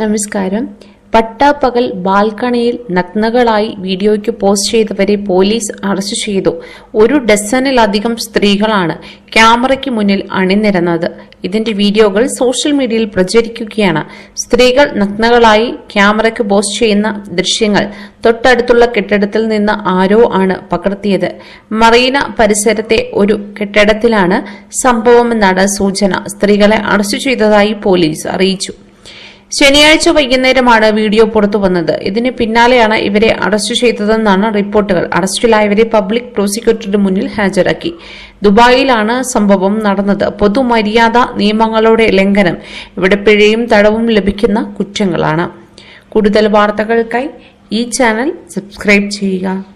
നമസ്കാരം. പട്ടാപ്പകൽ ബാൽക്കണിയിൽ നഗ്നകളായി വീഡിയോയ്ക്ക് പോസ്റ്റ് ചെയ്തവരെ പോലീസ് അറസ്റ്റ് ചെയ്തു. ഒരു ഡസനിലധികം സ്ത്രീകളാണ് ക്യാമറയ്ക്ക് മുന്നിൽ അണിനിരന്നത്. ഇതിന്റെ വീഡിയോകൾ സോഷ്യൽ മീഡിയയിൽ പ്രചരിക്കുകയാണ്. സ്ത്രീകൾ നഗ്നകളായി ക്യാമറയ്ക്ക് പോസ്റ്റ് ചെയ്യുന്ന ദൃശ്യങ്ങൾ തൊട്ടടുത്തുള്ള കെട്ടിടത്തിൽ നിന്ന് ആരോ ആണ് പകർത്തിയത്. മറീന പരിസരത്തെ ഒരു കെട്ടിടത്തിലാണ് സംഭവമെന്നാണ് സൂചന. സ്ത്രീകളെ അറസ്റ്റ് ചെയ്തതായി പോലീസ് അറിയിച്ചു. ശനിയാഴ്ച വൈകുന്നേരമാണ് വീഡിയോ പുറത്തു വന്നത്. ഇതിന് പിന്നാലെയാണ് ഇവരെ അറസ്റ്റ് ചെയ്തതെന്നാണ് റിപ്പോർട്ടുകൾ. അറസ്റ്റിലായവരെ പബ്ലിക് പ്രോസിക്യൂട്ടറുടെ മുന്നിൽ ഹാജരാക്കി. ദുബായിലാണ് സംഭവം നടന്നത്. പൊതുമര്യാദ നിയമങ്ങളുടെ ലംഘനം. ഇവിടെ പിഴയും തടവും ലഭിക്കുന്ന കുറ്റങ്ങളാണ്. കൂടുതൽ വാർത്തകൾക്കായി ഈ ചാനൽ സബ്സ്ക്രൈബ് ചെയ്യുക.